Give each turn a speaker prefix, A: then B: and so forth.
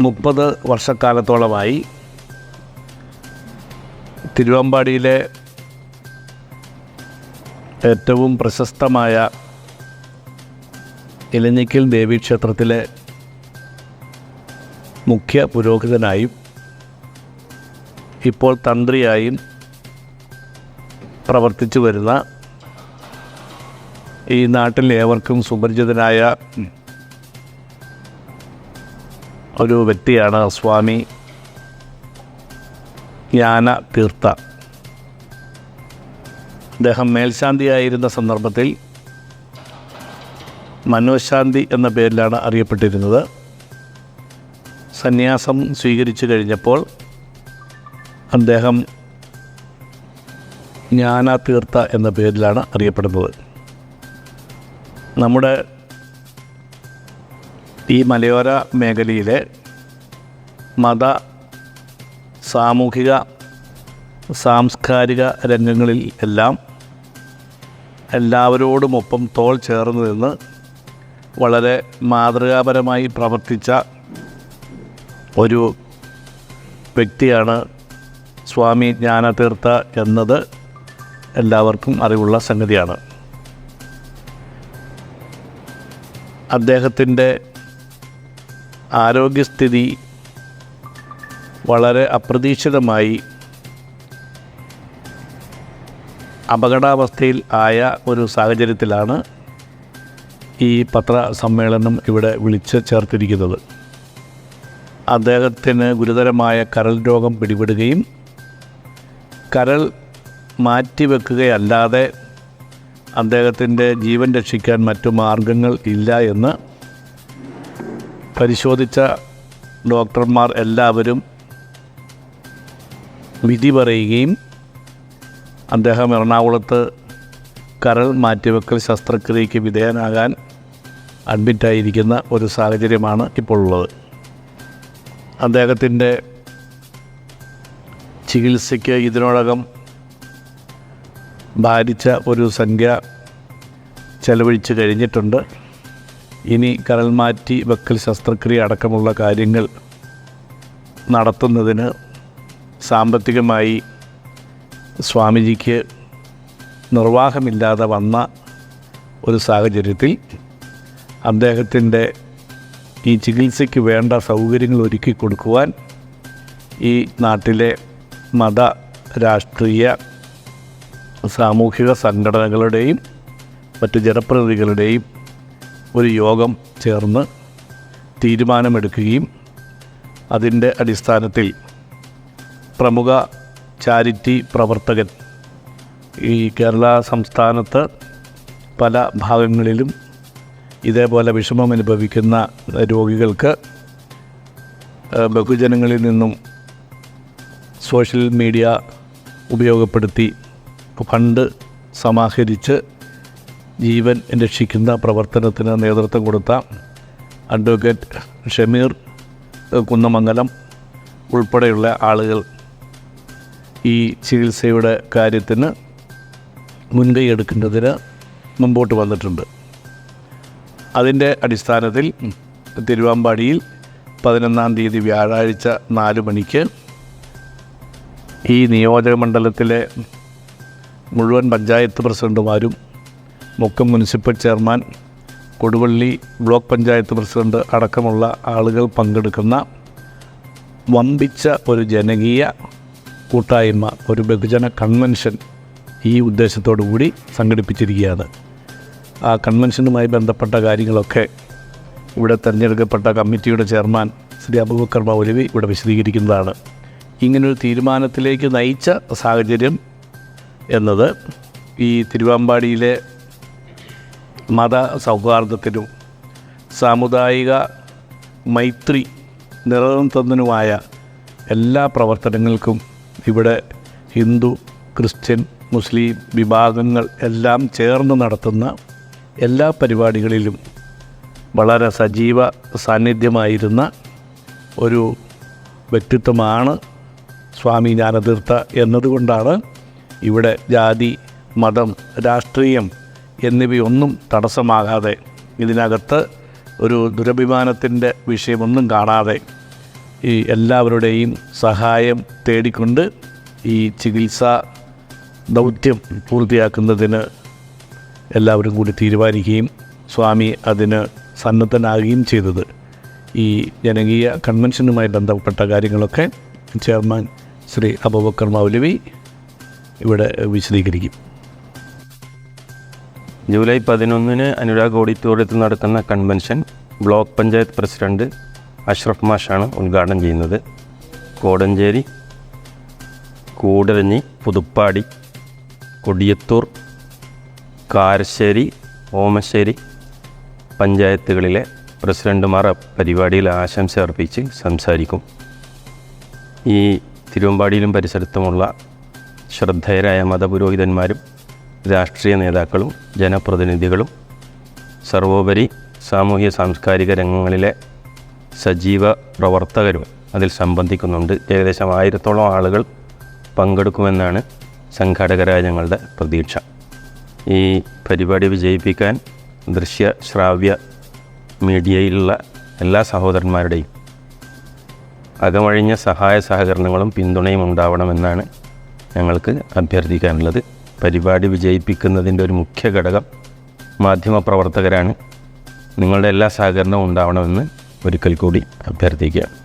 A: മുപ്പത് വർഷക്കാലത്തോളമായി തിരുവമ്പാടിയിലെ ഏറ്റവും പ്രശസ്തമായ ഇലഞ്ഞിക്കൽ ദേവീക്ഷേത്രത്തിലെ മുഖ്യ പുരോഹിതനായും ഇപ്പോൾ തന്ത്രിയായും പ്രവർത്തിച്ചു വരുന്ന ഈ നാട്ടിൽ ഏവർക്കും സുപരിചിതനായ ഒരു വ്യക്തിയാണ് സ്വാമി ജ്ഞാന തീർത്ഥ. അദ്ദേഹം മേൽശാന്തിയായിരുന്ന സന്ദർഭത്തിൽ മനോശാന്തി എന്ന പേരിലാണ് അറിയപ്പെട്ടിരുന്നത്. സന്യാസം സ്വീകരിച്ചു കഴിഞ്ഞപ്പോൾ അദ്ദേഹം ജ്ഞാനതീർത്ഥ എന്ന പേരിലാണ് അറിയപ്പെടുന്നത്. നമ്മുടെ ഈ മലയോര മേഖലയിലെ മത സാമൂഹിക സാംസ്കാരിക രംഗങ്ങളിൽ എല്ലാം എല്ലാവരോടുമൊപ്പം തോൾ ചേർന്ന് നിന്ന് വളരെ മാതൃകാപരമായി പ്രവർത്തിച്ച ഒരു വ്യക്തിയാണ് സ്വാമി ജ്ഞാനതീർത്ഥ എന്നത് എല്ലാവർക്കും അറിവുള്ള സംഗതിയാണ്. അദ്ദേഹത്തിന്റെ ആരോഗ്യസ്ഥിതി വളരെ അപ്രതീക്ഷിതമായി അപകടാവസ്ഥയിൽ ആയ ഒരു സാഹചര്യത്തിലാണ് ഈ പത്ര സമ്മേളനം ഇവിടെ വിളിച്ച് ചേർത്തിരിക്കുന്നത്. അദ്ദേഹത്തിന് ഗുരുതരമായ കരൾ രോഗം പിടിപെടുകയും കരൾ മാറ്റിവെക്കുകയല്ലാതെ അദ്ദേഹത്തിന്റെ ജീവൻ രക്ഷിക്കാൻ മറ്റു മാർഗങ്ങൾ ഇല്ല എന്ന് പരിശോധിച്ച ഡോക്ടർമാർ എല്ലാവരും വിധി പറയുകയും അദ്ദേഹം എറണാകുളത്ത് കരൾ മാറ്റിവെക്കൽ ശസ്ത്രക്രിയയ്ക്ക് വിധേയനാകാൻ അഡ്മിറ്റായിരിക്കുന്ന ഒരു സാഹചര്യമാണ് ഇപ്പോൾ ഉള്ളത് അദ്ദേഹത്തിന്റെ ചികിത്സയ്ക്ക് ഇതിനോടകം ഭാരിച്ച ഒരു സംഖ്യ ചെലവഴിച്ച് കഴിഞ്ഞിട്ടുണ്ട്. ഇനി കരൽ മാറ്റി വെക്കൽ ശസ്ത്രക്രിയ അടക്കമുള്ള കാര്യങ്ങൾ നടത്തുന്നതിന് സാമ്പത്തികമായി സ്വാമിജിക്ക് നിർവാഹമില്ലാതെ വന്ന ഒരു സാഹചര്യത്തിൽ അദ്ദേഹത്തിന്റെ ഈ ചികിത്സയ്ക്ക് വേണ്ട സൗകര്യങ്ങൾ ഒരുക്കി കൊടുക്കുവാൻ ഈ നാട്ടിലെ മത രാഷ്ട്രീയ സാമൂഹിക സംഘടനകളുടെയും മറ്റ് ജനപ്രതിനിധികളുടെയും ഒരു യോഗം ചേർന്ന് തീരുമാനമെടുക്കുകയും അതിന്റെ അടിസ്ഥാനത്തിൽ പ്രമുഖ ചാരിറ്റി പ്രവർത്തകൻ ഈ കേരള സംസ്ഥാനത്ത് പല ഭാഗങ്ങളിലും ഇതേപോലെ വിഷമം അനുഭവിക്കുന്ന രോഗികൾക്ക് ബഹുജനങ്ങളിൽ നിന്നും സോഷ്യൽ മീഡിയ ഉപയോഗപ്പെടുത്തി ഫണ്ട് സമാഹരിച്ച് ജീവൻ രക്ഷിക്കുന്ന പ്രവർത്തനത്തിന് നേതൃത്വം കൊടുത്ത അഡ്വക്കേറ്റ് ഷമീർ കുന്നമംഗലം ഉൾപ്പെടെയുള്ള ആളുകൾ ഈ ചികിത്സയുടെ കാര്യത്തിന് മുൻകൈ എടുക്കുന്നതിന് മുമ്പോട്ട് വന്നിട്ടുണ്ട്. അതിന്റെ അടിസ്ഥാനത്തിൽ തിരുവാമ്പാടിയിൽ പതിനൊന്നാം തീയതി വ്യാഴാഴ്ച നാല് മണിക്ക് ഈ നിയോജക മണ്ഡലത്തിലെ മുഴുവൻ panchayat പ്രസിഡന്റുമാരും Mukkam municipal chairman Koduvally block panchayat president അടക്കമുള്ള ആളുകൾ പങ്കെടുക്കുന്ന വമ്പിച്ച ഒരു ജനകീയ കൂട്ടായ്മ ഒരു ബഹുജന കൺവെൻഷൻ ഈ ഉദ്ദേശത്തോടു കൂടി സംഘടിപ്പിച്ചിരിക്കുകയാണ്. ആ കൺവെൻഷനുമായി ബന്ധപ്പെട്ട കാര്യങ്ങളൊക്കെ ഇവിടെ തിരഞ്ഞെടുക്കപ്പെട്ട കമ്മിറ്റിയുടെ ചെയർമാൻ ശ്രീ അബൂബക്കർ മൗലവി ഇവിടെ വിശദീകരിക്കുന്നതാണ്. ഇങ്ങനൊരു തീരുമാനത്തിലേക്ക് നയിച്ച സാഹചര്യം എന്നത് ഈ തിരുവമ്പാടിയിലെ മത സൗഹാർദ്ദത്തിനും സാമുദായിക മൈത്രി നിലനിർത്തുന്നതിനുമായ എല്ലാ പ്രവർത്തനങ്ങൾക്കും ഇവിടെ ഹിന്ദു ക്രിസ്ത്യൻ മുസ്ലിം വിഭാഗങ്ങൾ എല്ലാം ചേർന്ന് നടത്തുന്ന എല്ലാ പരിപാടികളിലും വളരെ സജീവ സാന്നിധ്യമായിരുന്ന ഒരു വ്യക്തിത്വമാണ് സ്വാമി ജ്ഞാനതീർത്ഥ എന്നതുകൊണ്ടാണ് ഇവിടെ ജാതി മതം രാഷ്ട്രീയം എന്നിവയൊന്നും തടസ്സമാകാതെ ഇതിനകത്ത് ഒരു ദുരഭിമാനത്തിന്റെ വിഷയമൊന്നും കാണാതെ ഈ എല്ലാവരുടെയും സഹായം തേടിക്കൊണ്ട് ഈ ചികിത്സാ ദൗത്യം പൂർത്തിയാക്കുന്നതിന് എല്ലാവരും കൂടി തീരുമാനിക്കുകയും സ്വാമി അതിന് സന്നദ്ധനാകുകയും ചെയ്തത്. ഈ ജനകീയ കൺവെൻഷനുമായി ബന്ധപ്പെട്ട കാര്യങ്ങളൊക്കെ ചെയർമാൻ ശ്രീ അബൂബക്കർ മൗലവി ഇവിടെ വിശദീകരിക്കും.
B: ജൂലൈ പതിനൊന്നിന് അനുരാഗ് ഓഡിറ്റോറിയത്തിൽ നടക്കുന്ന convention block panchayat president Ashraf മാഷാണ് ഉദ്ഘാടനം ചെയ്യുന്നത്. കോടഞ്ചേരി കൂടരഞ്ഞി പുതുപ്പാടി കൊടിയത്തൂർ കാരശ്ശേരി ഓമശ്ശേരി പഞ്ചായത്തുകളിലെ പ്രസിഡന്റുമാർ പരിപാടിയിൽ ആശംസ അർപ്പിച്ച് സംസാരിക്കും. ഈ തിരുവമ്പാടിയിലും പരിസരത്തുമുള്ള ശ്രദ്ധേയരായ മതപുരോഹിതന്മാരും രാഷ്ട്രീയ നേതാക്കളും ജനപ്രതിനിധികളും സർവോപരി സാമൂഹ്യ സാംസ്കാരിക രംഗങ്ങളിലെ സജീവ പ്രവർത്തകരും അതിൽ സംബന്ധിക്കുന്നുണ്ട്. ഏകദേശം ആയിരത്തോളം ആളുകൾ പങ്കെടുക്കുമെന്നാണ് സംഘാടകരായ ഞങ്ങളുടെ പ്രതീക്ഷ. ഈ പരിപാടി വിജയിപ്പിക്കാൻ ദൃശ്യ ശ്രാവ്യ മീഡിയയിലുള്ള എല്ലാ സഹോദരന്മാരുടെയും അകമഴിഞ്ഞ സഹായ സഹകരണങ്ങളും പിന്തുണയും ഉണ്ടാവണമെന്നാണ് ഞങ്ങൾക്ക് അഭ്യർത്ഥിക്കാനുള്ളത്. പരിപാടി വിജയിപ്പിക്കുന്നതിന്റെ ഒരു മുഖ്യ ഘടകം മാധ്യമപ്രവർത്തകരാണ്. നിങ്ങളുടെ എല്ലാ സഹകരണവും ഉണ്ടാവണമെന്ന് ഒരിക്കൽ കൂടി അഭ്യർത്ഥിക്കുകയാണ്